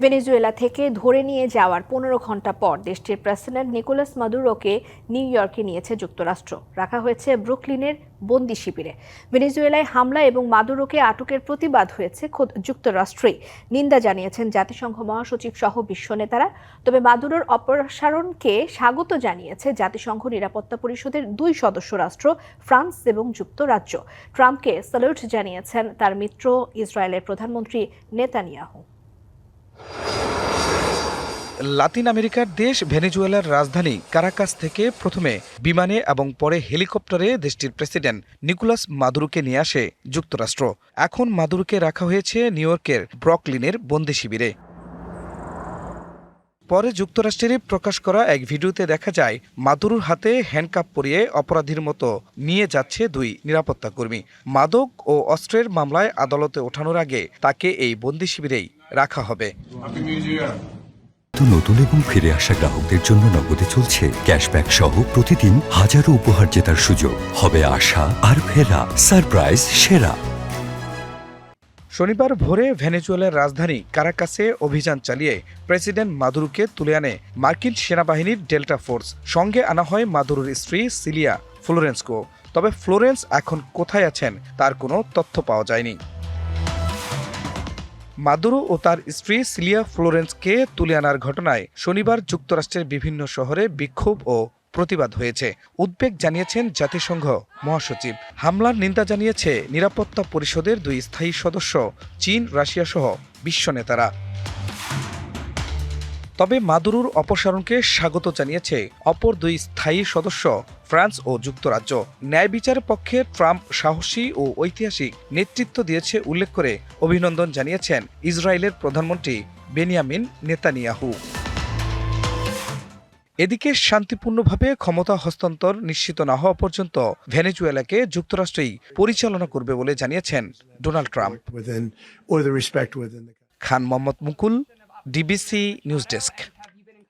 Venezuela থেকে ধরে নিয়ে যাওয়ার পনেরো ঘণ্টা পর দেশটির প্রেসিডেন্ট নিকোলাস মাদুরোকে নিউ ইয়র্কে নিয়েছে যুক্তরাষ্ট্র। রাখা হয়েছে ব্রুকলিনের বন্দি শিবিরে। ভেনেজুয়েলায় হামলা এবং মাদুরোকে আটকের প্রতিবাদ হয়েছে খোদ যুক্তরাষ্ট্রেই। নিন্দা জানিয়েছেন জাতিসংঘ মহাসচিব সহ বিশ্ব নেতারা। তবে মাদুরোর অপসারণকে স্বাগত জানিয়েছে জাতিসংঘ নিরাপত্তা পরিষদের দুই সদস্য রাষ্ট্র, ফ্রান্স এবং যুক্তরাজ্য। ট্রাম্পকে স্যালুট জানিয়েছেন তার মিত্র ইসরায়েলের প্রধানমন্ত্রী নেতানিয়াহু। লাতিন আমেরিকার দেশ ভেনেজুয়েলার রাজধানী কারাকাস থেকে প্রথমে বিমানে এবং পরে হেলিকপ্টারে দেশটির প্রেসিডেন্ট নিকোলাস মাদুরোকে নিয়ে আসে যুক্তরাষ্ট্র। এখন মাদুরোকে রাখা হয়েছে নিউ ইয়র্কের ব্রকলিনের বন্দি শিবিরে। পরে যুক্তরাষ্ট্রের প্রকাশ করা এক ভিডিওতে দেখা যায়, মাদুরুর হাতে হ্যান্ডকাপ পরিয়ে অপরাধীর মতো নিয়ে যাচ্ছে দুই নিরাপত্তা কর্মী। মাদক ও অস্ত্রের মামলায় আদালতে ওঠানোর আগে তাকে এই বন্দি শিবিরেই রাখা হবে। নতুন এবং ফিরে আসা গ্রাহকদের জন্য নগদে চলছে ক্যাশব্যাক সহ প্রতিদিন হাজারো উপহার জেতার সুযোগ। হবে আশা, আর ফেরা, সারপ্রাইজ, সেরা। শনিবার ভোরে ভেনেজুয়েলার রাজধানী কারাকাসে অভিযান চালিয়ে প্রেসিডেন্ট মাদুরোকে তুলে আনে মার্কিন সেনাবাহিনীর ডেল্টা ফোর্স। সঙ্গে আনা হয় মাদুরুর স্ত্রী সিলিয়া ফ্লোরেন্সকো তবে ফ্লোরেন্স এখন কোথায় আছেন তার কোনো তথ্য পাওয়া যায়নি। মাদুরো ও তার স্ত্রী সিলিয়া ফ্লোরেন্সকে তুলে আনার ঘটনায় শনিবার যুক্তরাষ্ট্রের বিভিন্ন শহরে বিক্ষোভ ও প্রতিবাদ হয়েছে। উদ্বেগ জানিয়েছেন জাতিসংঘ মহাসচিব। হামলার নিন্দা জানিয়েছে নিরাপত্তা পরিষদের দুই স্থায়ী সদস্য, চীন রাশিয়া সহ বিশ্ব নেতারা। তবে মাদুরুর অপসারণকে স্বাগত জানিয়েছে অপর দুই স্থায়ী সদস্য ফ্রান্স ও যুক্তরাজ্য। ন্যায় বিচারের পক্ষে ট্রাম্প সাহসী ও ঐতিহাসিক নেতৃত্ব দিয়েছে উল্লেখ করে অভিনন্দন জানিয়েছেন ইসরায়েলের প্রধানমন্ত্রী বেনিয়ামিন নেতানিয়াহু। এদিকে শান্তিপূর্ণভাবে ক্ষমতা হস্তান্তর নিশ্চিত না হওয়া পর্যন্ত ভেনেজুয়েলাকে যুক্তরাষ্ট্রেই পরিচালনা করবে বলে জানিয়েছেন Donald Trump. Khan Mohammad Mukul DBC news desk